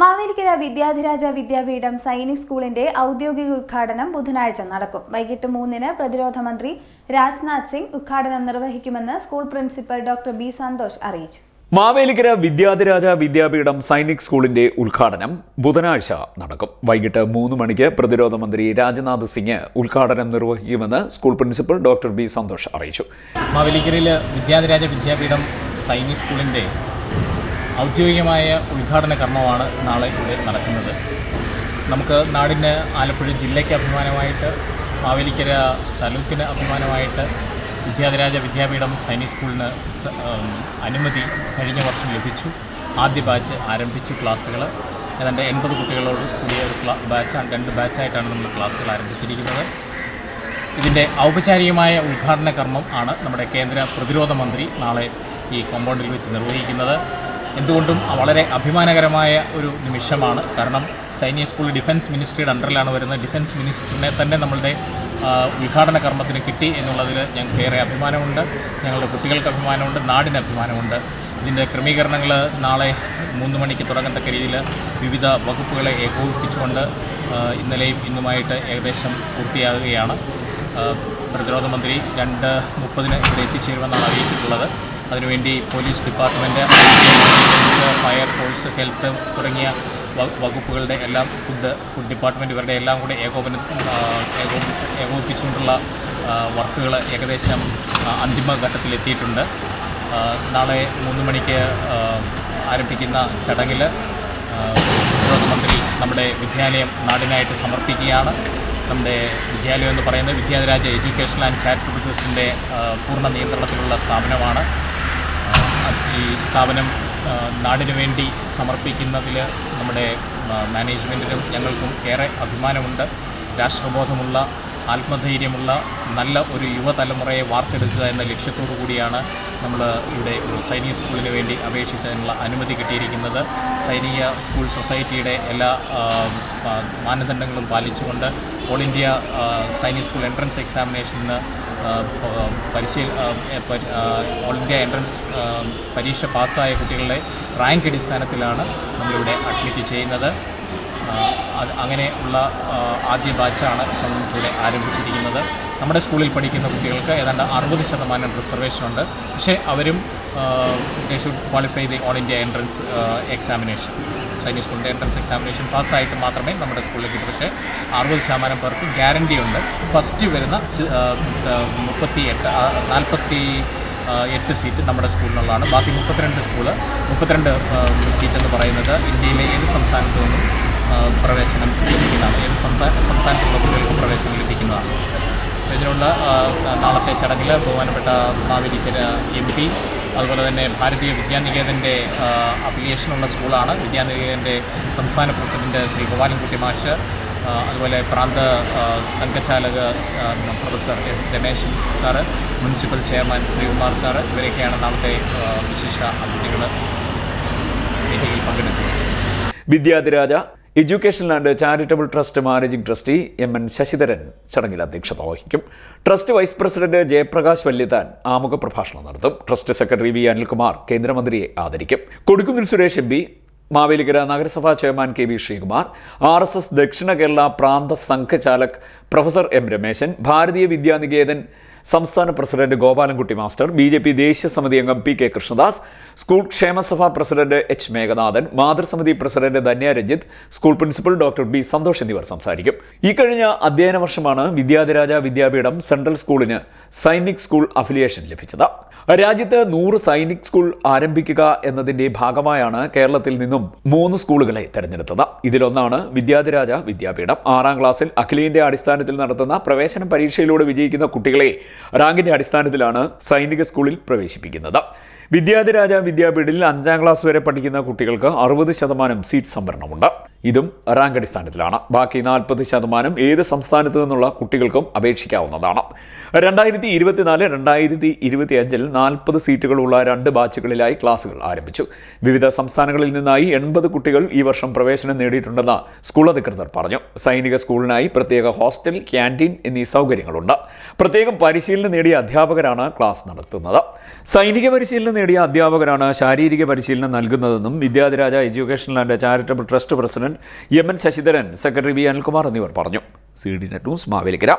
മാവേലിക്കര വിദ്യാധിരാജ വിദ്യാപീഠം സൈനിക് സ്കൂളിന്റെ ഔദ്യോഗിക ഉദ്ഘാടനം ബുധനാഴ്ച നടക്കും. വൈകിട്ട് മൂന്നിന് പ്രതിരോധ മന്ത്രി രാജ്നാഥ് സിംഗ് ഉദ്ഘാടനം നിർവഹിക്കുമെന്ന് school principal doctor B Santosh അറിയിച്ചു. മാവേലിക്കര വിദ്യാധിരാജ വിദ്യാപീഠം സൈനിക് സ്കൂളിന്റെ ഉദ്ഘാടനം ബുധനാഴ്ച നടക്കും. വൈകിട്ട് മൂന്ന് മണിക്ക് പ്രതിരോധ മന്ത്രി രാജ്നാഥ് സിംഗ് ഉദ്ഘാടനം നിർവഹിക്കുമെന്ന് school principal doctor B Santosh അറിയിച്ചു. മാവേലിക്കരയിൽ വിദ്യാധിരാജ വിദ്യാപീഠം സൈനിക് സ്കൂളിന്റെ ഔദ്യോഗികമായ ഉദ്ഘാടന കർമ്മമാണ് നാളെ ഇവിടെ നടക്കുന്നത്. നമുക്ക് നാടിന് ആലപ്പുഴ ജില്ലയ്ക്ക് അഭിമാനമായിട്ട് മാവേലിക്കര താലൂക്കിന് അഭിമാനമായിട്ട് വിദ്യാധിരാജ വിദ്യാപീഠം സൈനിക് സ്കൂളിന് അനുമതി കഴിഞ്ഞ വർഷം ലഭിച്ചു. ആദ്യ ബാച്ച് ആരംഭിച്ചു ക്ലാസ്സുകൾ ഏതാണ്ട് എൺപത് കുട്ടികളോട് കൂടിയ ഒരു ക്ലാ ബാച്ച് രണ്ട് ബാച്ചായിട്ടാണ് നമ്മൾ ക്ലാസ്സുകൾ ആരംഭിച്ചിരിക്കുന്നത്. ഇതിന്റെ ഔപചാരികമായ ഉദ്ഘാടന കർമ്മം ആണ് നമ്മുടെ കേന്ദ്ര പ്രതിരോധ മന്ത്രി നാളെ ഈ കോമ്പൗണ്ടിൽ വെച്ച് നിർവഹിക്കുന്നത്. എന്തുകൊണ്ടും വളരെ അഭിമാനകരമായ ഒരു നിമിഷമാണ്. കാരണം സൈനിക സ്കൂൾ ഡിഫൻസ് മിനിസ്ട്രിയുടെ അണ്ടറിലാണ് വരുന്നത്. ഡിഫൻസ് മിനിസ്റ്ററിനെ തന്നെ നമ്മളുടെ ഉദ്ഘാടന കർമ്മത്തിന് കിട്ടി എന്നുള്ളതിൽ ഞങ്ങൾക്ക് ഏറെ അഭിമാനമുണ്ട്. ഞങ്ങളുടെ കുട്ടികൾക്ക് അഭിമാനമുണ്ട്. നാടിന് അഭിമാനമുണ്ട്. ഇതിന്റെ ക്രമീകരണങ്ങൾ നാളെ മൂന്ന് മണിക്ക് തുടങ്ങത്തക്ക രീതിയിൽ വിവിധ വകുപ്പുകളെ ഏകോപിപ്പിച്ചുകൊണ്ട് ഇന്നലെയും ഇന്നുമായിട്ട് ഏകദേശം പൂർത്തിയാകുകയാണ്. പ്രതിരോധ മന്ത്രി രണ്ട് മുപ്പതിന് ഇവിടെ എത്തിച്ചേരുമെന്നാണ് അറിയിച്ചിട്ടുള്ളത്. അതിനുവേണ്ടി police department fire force health തുടങ്ങിയ വകുപ്പുകളുടെ എല്ലാം ഫുഡ് ഫുഡ് ഡിപ്പാർട്ട്മെന്റ് ഇവരുടെ എല്ലാം കൂടെ ഏകോപന ഏകോപിപ്പിച്ചുകൊണ്ടുള്ള വർക്കുകൾ ഏകദേശം അന്തിമഘട്ടത്തിലെത്തിയിട്ടുണ്ട്. നാളെ മൂന്ന് മണിക്ക് ആരംഭിക്കുന്ന ചടങ്ങിൽ മന്ത്രി നമ്മുടെ വിദ്യാലയം നാടിനായിട്ട് സമർപ്പിക്കുകയാണ്. നമ്മുടെ വിദ്യാലയം എന്ന് പറയുന്നത് വിദ്യാധിരാജ് എഡ്യൂക്കേഷൻ ആൻഡ് ചാരിറ്റബിൾ ട്രസ്റ്റിന്റെ പൂർണ നിയന്ത്രണത്തിലുള്ള സ്ഥാപനമാണ്. ഈ സ്ഥാപനം നാടിനു വേണ്ടി സമർപ്പിക്കുന്നതിൽ നമ്മുടെ മാനേജ്മെന്റിനും ഞങ്ങൾക്കും ഏറെ അഭിമാനമുണ്ട്. രാഷ്ട്രബോധമുള്ള ആത്മധൈര്യമുള്ള നല്ല ഒരു യുവതലമുറയെ വാർത്തെടുക്കുക എന്ന ലക്ഷ്യത്തോടു കൂടിയാണ് നമ്മൾ ഇവിടെ ഒരു സൈനിക സ്കൂളിന് വേണ്ടി അപേക്ഷിച്ചതിനുള്ള അനുമതി കിട്ടിയിരിക്കുന്നത്. സൈനിക സ്കൂൾ സൊസൈറ്റിയുടെ എല്ലാ മാനദണ്ഡങ്ങളും പാലിച്ചുകൊണ്ട് ഓൾ ഇന്ത്യ സൈനിക സ്കൂൾ എൻട്രൻസ് എക്സാമിനേഷന് പരിശീല ഓൾ ഇന്ത്യ എൻട്രൻസ് പരീക്ഷ പാസ്സായ കുട്ടികളുടെ റാങ്ക് അടിസ്ഥാനത്തിലാണ് നമ്മളിവിടെ അഡ്മിറ്റ് ചെയ്യുന്നത്. അങ്ങനെ ഉള്ള ആദ്യ ബാച്ചാണ് ഇപ്പം നമുക്കിവിടെ ആരംഭിച്ചിരിക്കുന്നത്. നമ്മുടെ സ്കൂളിൽ പഠിക്കുന്ന കുട്ടികൾക്ക് ഏതാണ്ട് അറുപത് ശതമാനം റിസർവേഷൻ ഉണ്ട് പക്ഷേ അവരും they should qualify the all India entrance examination Sainik സ്കൂളിന്റെ എൻട്രൻസ് എക്സാമിനേഷൻ പാസ്സായിട്ട് മാത്രമേ നമ്മുടെ സ്കൂളിൽ കിട്ടൂ പക്ഷേ അറുപത് ശതമാനം പേർക്ക് ഗ്യാരണ്ടി ഉണ്ട്. ഫസ്റ്റ് വരുന്ന മുപ്പത്തി എട്ട് നാൽപ്പത്തി എട്ട് സീറ്റ് നമ്മുടെ സ്കൂളിനുള്ളതാണ്. ബാക്കി മുപ്പത്തിരണ്ട് സ്കൂൾ മുപ്പത്തിരണ്ട് സീറ്റ് എന്ന് പറയുന്നത് ഇന്ത്യയിലെ ഏത് സംസ്ഥാനത്തു നിന്നും പ്രവേശനം ലഭിക്കുന്നതാണ്. ഏത് സംസ്ഥാന സംസ്ഥാനത്തുള്ള കുട്ടികൾക്കും പ്രവേശനം ലഭിക്കുന്നതാണ്. ഇതിനുള്ള നാളത്തെ ചടങ്ങിൽ ബഹുമാനപ്പെട്ട മാവേലിക്കര എം പി അതുപോലെ തന്നെ ഭാരതീയ വിദ്യാനികേതന്റെ അഫിലിയേഷനുള്ള സ്കൂളാണ്. വിദ്യാനികേതന്റെ സംസ്ഥാന പ്രസിഡന്റ് ശ്രീ ഗോപാലൻകുട്ടി മാഷ് അതുപോലെ പ്രാന്ത സംഘചാലക professor S Ramesh sir municipal chairman Sreekumar sir ഇവരൊക്കെയാണ് നാളത്തെ വിശിഷ്ട അതിഥികൾ മീറ്റിംഗിൽ പങ്കെടുക്കുന്നത്. Vidyadhiraja education and charitable trust managing trustee M N Sasidharan ചടങ്ങിൽ അധ്യക്ഷത വഹിക്കും. Trust vice president Jayaprakash Valiyathan ആമുഖ പ്രഭാഷണം നടത്തും. ട്രസ്റ്റ് സെക്രട്ടറി വി അനിൽകുമാർ കേന്ദ്രമന്ത്രിയെ ആദരിക്കും. കൊടുക്കുന്നിൽ സുരേഷ് എം പി മാവേലിക്കര നഗരസഭാ chairman K V Sreekumar R S S ദക്ഷിണ കേരള പ്രാന്ത സംഘചാലക് പ്രൊഫസർ എം രമേശൻ ഭാരതീയ വിദ്യാനികേതൻ സംസ്ഥാന president Gopalankutty master B J P ദേശീയ സമിതി അംഗം പി കെ കൃഷ്ണദാസ് സ്കൂൾ ക്ഷേമസഭാ president H Meghanathan മാതൃസമിതി president Dhanya Ranjith school principal doctor B Santosh എന്നിവർ സംസാരിക്കും. കഴിഞ്ഞ അധ്യയന വർഷമാണ് വിദ്യാധിരാജ വിദ്യാപീഠം സെൻട്രൽ സ്കൂളിന് സൈനിക് സ്കൂൾ അഫിലിയേഷൻ ലഭിച്ചത്. രാജ്യത്ത് നൂറ് സൈനിക് സ്കൂൾ ആരംഭിക്കുക എന്നതിന്റെ ഭാഗമായാണ് കേരളത്തിൽ നിന്നും മൂന്ന് സ്കൂളുകളെ തെരഞ്ഞെടുത്തത്. ഇതിലൊന്നാണ് വിദ്യാധിരാജ വിദ്യാപീഠം. ആറാം ക്ലാസ്സിൽ അഖിലേന്ത്യാ അടിസ്ഥാനത്തിൽ നടത്തുന്ന പ്രവേശന പരീക്ഷയിലൂടെ വിജയിക്കുന്ന കുട്ടികളെ റാങ്കിന്റെ അടിസ്ഥാനത്തിലാണ് സൈനിക സ്കൂളിൽ പ്രവേശിപ്പിക്കുന്നത്. വിദ്യാധിരാജ വിദ്യാപീഠിൽ അഞ്ചാം ക്ലാസ് വരെ പഠിക്കുന്ന കുട്ടികൾക്ക് അറുപത് ശതമാനം സീറ്റ് സംവരണമുണ്ട്. ഇതും റാങ്ക് അടിസ്ഥാനത്തിലാണ്. ബാക്കി നാൽപ്പത് ശതമാനം ഏത് സംസ്ഥാനത്തു നിന്നുള്ള കുട്ടികൾക്കും അപേക്ഷിക്കാവുന്നതാണ്. രണ്ടായിരത്തി ഇരുപത്തിനാല് രണ്ടായിരത്തി ഇരുപത്തി അഞ്ചിൽ നാൽപ്പത് സീറ്റുകളുള്ള രണ്ട് ബാച്ചുകളിലായി ക്ലാസുകൾ ആരംഭിച്ചു. വിവിധ സംസ്ഥാനങ്ങളിൽ നിന്നായി എൺപത് കുട്ടികൾ ഈ വർഷം പ്രവേശനം നേടിയിട്ടുണ്ടെന്ന് സ്കൂൾ അധികൃതർ പറഞ്ഞു. സൈനിക സ്കൂളിനായി പ്രത്യേക ഹോസ്റ്റൽ ക്യാന്റീൻ എന്നീ സൗകര്യങ്ങളുണ്ട്. പ്രത്യേകം പരിശീലനം നേടിയ അധ്യാപകരാണ് ക്ലാസ് നടത്തുന്നത്. സൈനിക പരിശീലനം നേടിയ അധ്യാപകരാണ് ശാരീരിക പരിശീലനം നൽകുന്നതെന്നും Vidyadhiraja education and charitable trust president M N Sasidharan secretary V Anilkumar എന്നിവർ പറഞ്ഞു. C D net news Mavelikara.